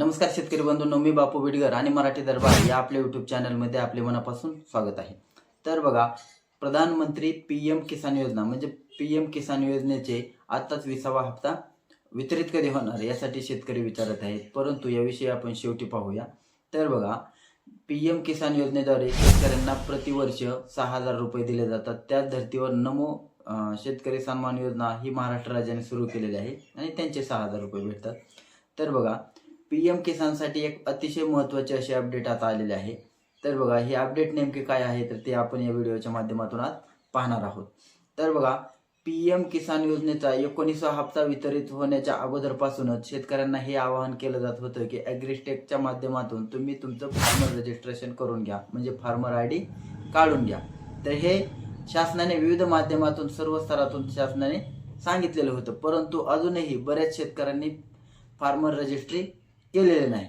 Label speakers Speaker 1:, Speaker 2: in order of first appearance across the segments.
Speaker 1: नमस्कार शेतकरी बंधूंनो मी बापू बिडगर आणि मराठी दरबार या आपल्या युट्यूब चॅनलमध्ये आपले मनापासून स्वागत आहे. तर बघा प्रधानमंत्री पी एम किसान योजना म्हणजे पी एम किसान योजनेचे आत्ताच विसावा हप्ता वितरित कधी होणार यासाठी शेतकरी विचारत आहेत. परंतु याविषयी आपण शेवटी पाहूया. तर बघा पी एम किसान योजनेद्वारे शेतकऱ्यांना प्रतिवर्ष सहा हजार रुपये दिले जातात. त्याच धर्तीवर नमो शेतकरी सन्मान योजना ही महाराष्ट्र राज्याने सुरू केलेली आहे आणि त्यांचे सहा हजार रुपये भेटतात. तर बघा पी एम किसानसाठी एक अतिशय महत्त्वाचे असे अपडेट आता आलेले आहे. तर बघा हे अपडेट नेमके काय आहे तर ते आपण या व्हिडिओच्या माध्यमातून आज पाहणार आहोत. तर बघा पी एम किसान योजनेचा एकोणीसवा हप्ता वितरित होण्याच्या अगोदरपासूनच शेतकऱ्यांना हे आवाहन केलं जात होतं की ॲग्रिस्टेकच्या माध्यमातून तुम्ही तुमचं फार्मर रजिस्ट्रेशन करून घ्या. म्हणजे फार्मर आय डी काढून घ्या. तर हे शासनाने विविध माध्यमातून सर्व स्तरातून शासनाने सांगितलेलं होतं. परंतु अजूनही बऱ्याच शेतकऱ्यांनी फार्मर रजिस्ट्री केलेले नाही.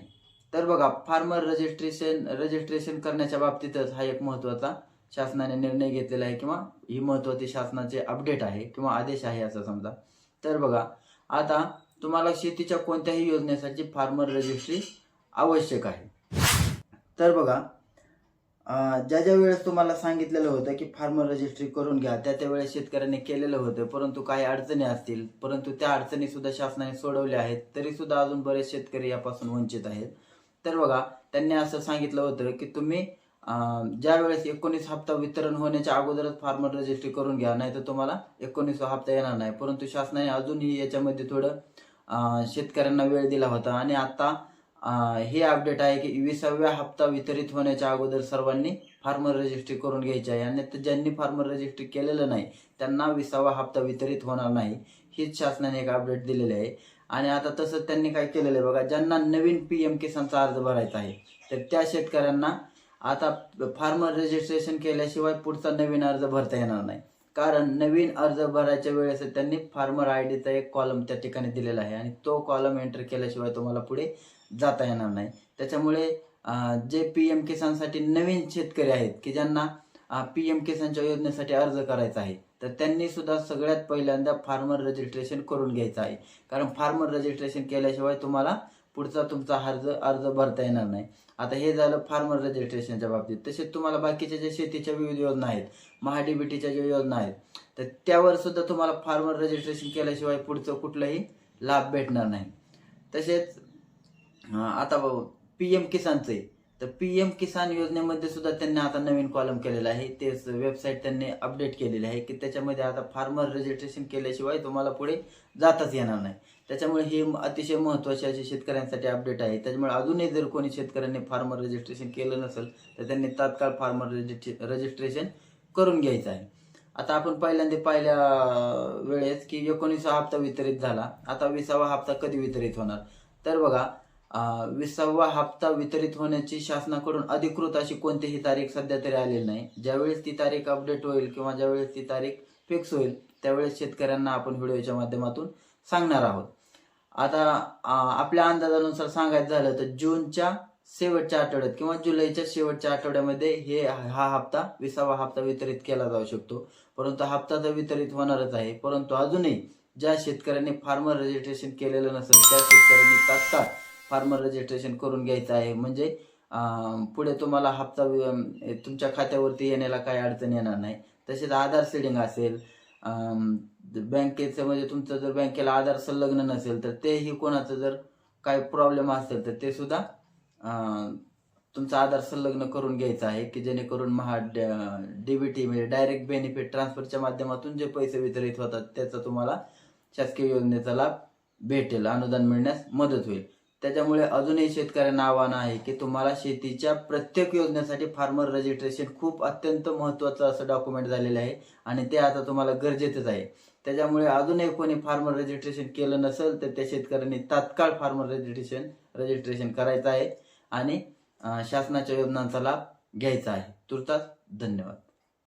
Speaker 1: तर बघा फार्मर रजिस्ट्रेशन रजिस्ट्रेशन करण्याच्या बाबतीतच हा एक महत्त्वाचा शासनाने निर्णय घेतलेला आहे किंवा ही महत्त्वाची शासनाचे अपडेट आहे किंवा आदेश आहे असं समजा. तर बघा आता तुम्हाला शेतीच्या कोणत्याही योजनेसाठी फार्मर रजिस्ट्री आवश्यक आहे. तर बघा ज्या ज्या वेळेस तुम्हाला सांगितलेलं होतं की फार्मर रजिस्ट्री करून घ्या त्या त्या वेळेस शेतकऱ्यांनी केलेलं होतं परंतु काही अडचणी असतील परंतु त्या अडचणी सुद्धा शासनाने सोडवल्या आहेत तरी सुद्धा अजून बरेच शेतकरी यापासून वंचित आहेत. तर बघा त्यांनी असं सांगितलं होतं की तुम्ही ज्या वेळेस एकोणीस हप्ता वितरण होण्याच्या अगोदरच फार्मर रजिस्ट्री करून घ्या नाही तर तुम्हाला एकोणीस हप्ता येणार नाही. परंतु शासनाने अजूनही याच्यामध्ये थोडं शेतकऱ्यांना वेळ दिला होता आणि आता हे अपडेट आहे की विसाव्या हप्ता वितरित होण्याच्या अगोदर सर्वांनी फार्मर रजिस्ट्री करून घ्यायची आहे. आणि ज्यांनी फार्मर रजिस्ट्री केलेलं नाही त्यांना विसावा हप्ता वितरित होणार नाही हीच शासनाने एक अपडेट दिलेली आहे. आणि आता तसंच त्यांनी काय केलेलं आहे बघा ज्यांना नवीन पी एम किसानचा अर्ज भरायचा आहे तर त्या शेतकऱ्यांना आता फार्मर रजिस्ट्रेशन केल्याशिवाय पुढचा नवीन अर्ज भरता येणार नाही. कारण नवीन अर्ज भरायच्या वेळेस त्यांनी फार्मर आय डीचा एक कॉलम त्या ठिकाणी दिलेला आहे. आणि तो कॉलम एंटर केल्याशिवाय तुम्हाला पुढे जाता येणार नाही. त्याच्यामुळे जे पी एम किसानसाठी नवीन शेतकरी आहेत की ज्यांना पी एम किसानच्या योजनेसाठी अर्ज करायचा आहे तर त्यांनी सुद्धा सगळ्यात पहिल्यांदा फार्मर रजिस्ट्रेशन करून घ्यायचं आहे. कारण फार्मर रजिस्ट्रेशन केल्याशिवाय तुम्हाला पुढचा तुमचा अर्ज अर्ज भरता येणार नाही. आता हे झालं फार्मर रजिस्ट्रेशनच्या बाबतीत. तसेच तुम्हाला बाकीच्या ज्या शेतीच्या विविध योजना आहेत महाडीबीटीच्या ज्या योजना आहेत तर त्यावर सुद्धा तुम्हाला फार्मर रजिस्ट्रेशन केल्याशिवाय पुढचं कुठलाही लाभ भेटणार नाही. तसेच आता पी एम किसानचे तर पी एम किसान योजनेमध्ये सुद्धा त्यांनी आता नवीन कॉलम केलेला आहे. तेच वेबसाईट त्यांनी अपडेट केलेली आहे की त्याच्यामध्ये आता फार्मर रजिस्ट्रेशन केल्याशिवाय तुम्हाला पुढे जाताच येणार नाही. त्याच्यामुळे हे अतिशय महत्त्वाचे असे शेतकऱ्यांसाठी अपडेट आहे. त्याच्यामुळे अजूनही जर कोणी शेतकऱ्यांनी फार्मर रजिस्ट्रेशन केलं नसेल तर त्यांनी तात्काळ फार्मर रजिस्ट्रेशन करून घ्यायचं आहे. आता आपण पहिल्यांदा पाहिल्या वेळेस की एकोणीसा हप्ता वितरित झाला. आता विसावा हप्ता कधी वितरित होणार? तर बघा विसावा हप्ता वितरित होण्याची शासनाकडून अधिकृत अशी कोणतीही तारीख सध्या तरी आलेली नाही. ज्यावेळेस ती तारीख अपडेट होईल किंवा ज्यावेळेस ती तारीख फिक्स होईल त्यावेळेस शेतकऱ्यांना आपण व्हिडिओच्या माध्यमातून सांगणार आहोत. आता आपल्या अंदाजानुसार सांगायचं झालं तर जूनच्या शेवटच्या आठवड्यात किंवा जुलैच्या शेवटच्या आठवड्यामध्ये हे हा हप्ता विसावा हप्ता वितरित केला जाऊ शकतो. परंतु हप्ता तर वितरित होणारच आहे. परंतु अजूनही ज्या शेतकऱ्यांनी फार्मर रजिस्ट्रेशन केलेलं नसेल त्या शेतकऱ्यांनी तात्काळ फार्मर रजिस्ट्रेशन करून घ्यायचं आहे. म्हणजे पुढे तुम्हाला हप्ता तुमच्या खात्यावरती येण्याला काही अडचण येणार नाही. तसेच आधार सेडिंग असेल बँकेचं म्हणजे तुमचं जर बँकेला आधार संलग्न नसेल तर तेही कोणाचं जर काही प्रॉब्लेम असेल तर ते सुद्धा तुमचा आधार संलग्न करून घ्यायचा आहे की जेणेकरून महा डीबीटी म्हणजे डायरेक्ट बेनिफिट ट्रान्सफरच्या माध्यमातून जे पैसे वितरित होतात त्याचा तुम्हाला शासकीय योजनेचा लाभ भेटेल अनुदान मिळण्यास मदत होईल. त्याच्यामुळे अजूनही शेतकऱ्यांना आव्हान आहे की तुम्हाला शेतीच्या प्रत्येक योजनेसाठी फार्मर रजिस्ट्रेशन खूप अत्यंत महत्त्वाचं असं डॉक्युमेंट झालेलं आहे आणि ते आता तुम्हाला गरजेचंच आहे. त्याच्यामुळे अजूनही कोणी फार्मर रजिस्ट्रेशन केलं नसेल तर त्या शेतकऱ्यांनी तात्काळ फार्मर रजिस्ट्रेशन रजिस्ट्रेशन करायचं आहे आणि शासनाच्या योजनांचा लाभ घ्यायचा आहे. तुर्तास धन्यवाद.